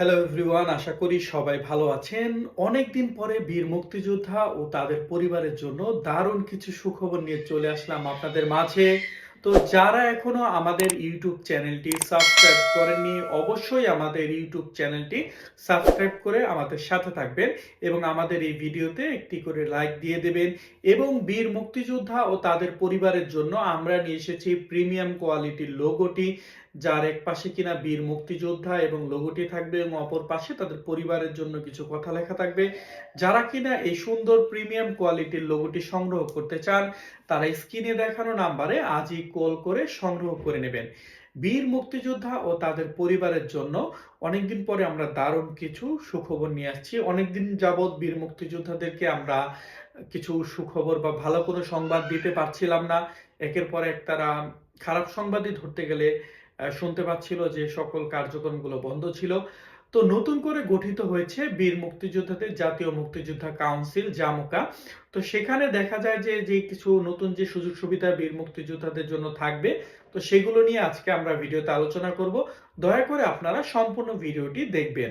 Hello everyone আশা করি সবাই ভালো আছেন। অনেক দিন পরে বীর মুক্তিযোদ্ধা ও তাদের পরিবারের জন্য দারুণ কিছু সুখবর নিয়ে চলে আসলাম আপনাদের মাঝে। তো যারা এখনও আমাদের ইউটিউব চ্যানেলটি সাবস্ক্রাইব করেননি, অবশ্যই আমাদের ইউটিউব চ্যানেলটি সাবস্ক্রাইব করে আমাদের সাথে থাকবেন এবং আমাদের এই ভিডিওতে একটি করে লাইক দিয়ে দেবেন এবং বীর মুক্তিযোদ্ধা ও তাদের পরিবারের জন্য আমরা নিয়ে এসেছি প্রিমিয়াম কোয়ালিটির লোগোটি, যার এক পাশে কিনা বীর মুক্তিযোদ্ধা এবং লোগোটি থাকবে এবং অপর পাশে তাদের পরিবারের জন্য কিছু কথা লেখা থাকবে। যারা কিনা এই সুন্দর প্রিমিয়াম কোয়ালিটির লোগোটি সংগ্রহ করতে চান, তারা স্ক্রিনে দেখানো নাম্বারে আজই কল করে সংগ্রহ করে নেবেন। বীর মুক্তিযোদ্ধা ও তাদের পরিবারের জন্য অনেকদিন পরে আমরা দারুণ কিছু সুখবর নিয়ে আসছি। অনেকদিন যাবৎ বীর মুক্তিযোদ্ধাদেরকে আমরা কিছু সুখবর বা ভালো কোনো সংবাদ দিতে পারছিলাম না। একের পর এক তারা খারাপ সংবাদই ধরতে গেলে শুনতে পাচ্ছিল যে সকল কার্যক্রমগুলো বন্ধ ছিল। তো নতুন করে গঠিত হয়েছে বীর মুক্তিযোদ্ধাদের জাতীয় মুক্তিযোদ্ধা কাউন্সিল, জামুকা। তো সেখানে দেখা যায় যে যে কিছু নতুন যে সুযোগ সুবিধা বীর মুক্তিযোদ্ধাদের জন্য থাকবে, তো সেগুলো নিয়ে আজকে আমরা ভিডিওতে আলোচনা করব। দয়া করে আপনারা সম্পূর্ণ ভিডিওটি দেখবেন।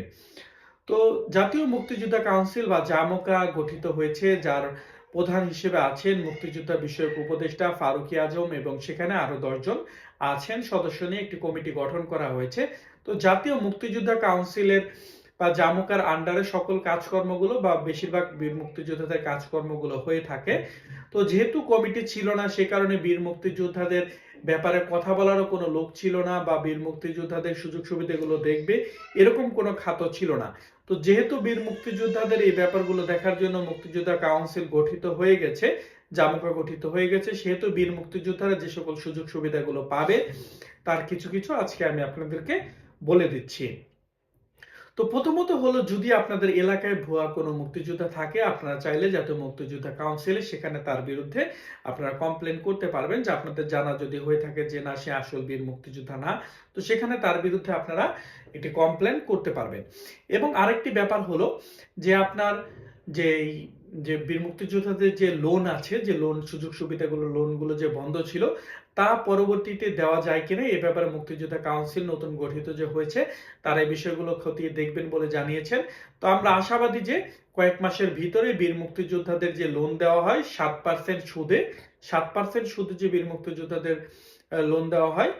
তো জাতীয় মুক্তিযোদ্ধা কাউন্সিল বা জামুকা গঠিত হয়েছে, যার প্রধান হিসেবে আছেন মুক্তিযোদ্ধা বিষয়ক উপদেষ্টা ফারুকি আজম এবং সেখানে আরও দশজন আছেন। সদস্য নিয়ে একটি কমিটি গঠন করা হয়েছে। তো জাতীয় মুক্তিযোদ্ধা কাউন্সিলের বা জামুকার আন্ডারে সকল কাজকর্মগুলো বা বেশিরভাগ বীর মুক্তিযোদ্ধাদের কাজকর্মগুলো হয়ে থাকে। তো যেহেতু কমিটি ছিল না, সে কারণে বীর মুক্তিযোদ্ধাদের ব্যাপারে কথা বলারও কোনো লোক ছিল না বা বীর মুক্তিযোদ্ধাদের সুযোগ সুবিধাগুলো দেখবে, এরকম কোনো খাত ছিল না। তো যেহেতু বীর মুক্তিযোদ্ধাদের এই ব্যাপারগুলো দেখার জন্য মুক্তিযোদ্ধা কাউন্সিল গঠিত হয়ে গেছে জামুকা গঠিত হয়ে গেছে, সেহেতু বীর মুক্তিযোদ্ধারা যে সকল সুযোগ সুবিধাগুলো পাবে, তার কিছু কিছু আজকে আমি আপনাদেরকে বলে দিচ্ছি। তো প্রথমত হলো, যদি আপনাদের এলাকায় ভুয়া কোনো মুক্তিযোদ্ধা থাকে, আপনারা চাইলে জাতীয় মুক্তিযোদ্ধা কাউন্সিলে সেখানে তার বিরুদ্ধে আপনারা কমপ্লেন করতে পারবেন যে আপনাদের জানা যদি হয়ে থাকে যে না, সে আসল বীর মুক্তিযোদ্ধা না, তো সেখানে তার বিরুদ্ধে আপনারা একটি কমপ্লেন করতে পারবেন। এবং আরেকটি ব্যাপার হলো যে আপনার যে যে বীর মুক্তিযোদ্ধাদের যে লোন আছে, যে লোন সুযোগ সুবিধাগুলো লোনগুলো যে বন্ধ ছিল, তা পরবর্তীতে দেওয়া যায় কিনা, এ ব্যাপারে মুক্তিযোদ্ধা কাউন্সিল নতুন গঠিত যে হয়েছে, তারা এই বিষয়গুলো খতিয়ে দেখবেন বলে জানিয়েছেন। তো আমরা আশাবাদী যে কয়েক মাসের ভিতরে বীর মুক্তিযোদ্ধাদের যে লোন দেওয়া হয়, সাত পার্সেন্ট সুদে, সাত পার্সেন্ট সুদে যে বীর মুক্তিযোদ্ধাদের লোন দেওয়া হয়,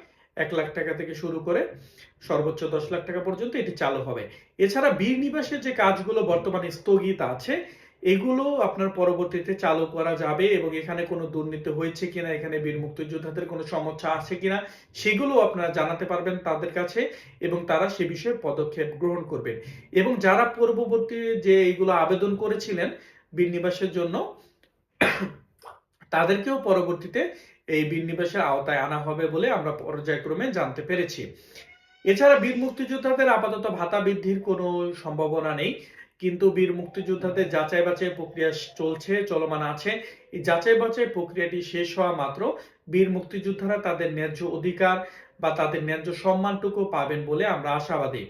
এক লাখ টাকা থেকে শুরু করে সর্বোচ্চ দশ লাখ টাকা পর্যন্ত এটি চালু হবে। এছাড়া বীর নিবাসের যে কাজগুলো বর্তমানে স্থগিত আছে এগুলো আপনার পরবর্তীতে চালু করা যাবে এবং এখানে কোনো দুর্নীতি হয়েছে কিনা, এখানে বীর মুক্তিযোদ্ধাদের কোনো সমস্যা আছে কিনা, সেগুলো আপনারা জানাতে পারবেন তাদের কাছে এবং তারা সে বিষয়ে পদক্ষেপ গ্রহণ করবেন। এবং যারা পূর্ববর্তী যে এইগুলো আবেদন করেছিলেন বীর নিবাসের জন্য, তাদেরকেও পরবর্তীতে এই বীর নিবাসের আওতায় আনা হবে বলে আমরা পর্যায়ক্রমে জানতে পেরেছি। এছাড়া বীর মুক্তিযোদ্ধাদের আপাতত ভাতা বৃদ্ধির কোনো সম্ভাবনা নেই। কিন্তু বীর মুক্তিযোদ্ধাদের যাচাই বাছাই প্রক্রিয়া চলছে, চলমান আছে। এই যাচাই বাছাই প্রক্রিয়াটি শেষ হওয়া মাত্র। বীর মুক্তিযোদ্ধারা তাদের ন্যায্য অধিকার বা তাদের ন্যায্য সম্মানটুকু পাবেন বলে আমরা আশাবাদী।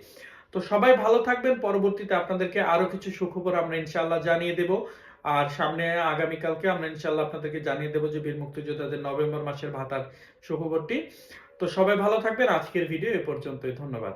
তো সবাই ভালো থাকবেন। পরবর্তীতে আপনাদেরকে আরও কিছু সুখবর আমরা ইনশাল্লাহ জানিয়ে দেব। আর সামনে আগামীকালকে আমরা ইনশাল্লাহ আপনাদেরকে জানিয়ে দেবো যে বীর মুক্তিযোদ্ধাদের নভেম্বর মাসের ভাতার সুখবরটি। তো সবাই ভালো থাকবেন। আজকের ভিডিও এ পর্যন্তই। ধন্যবাদ।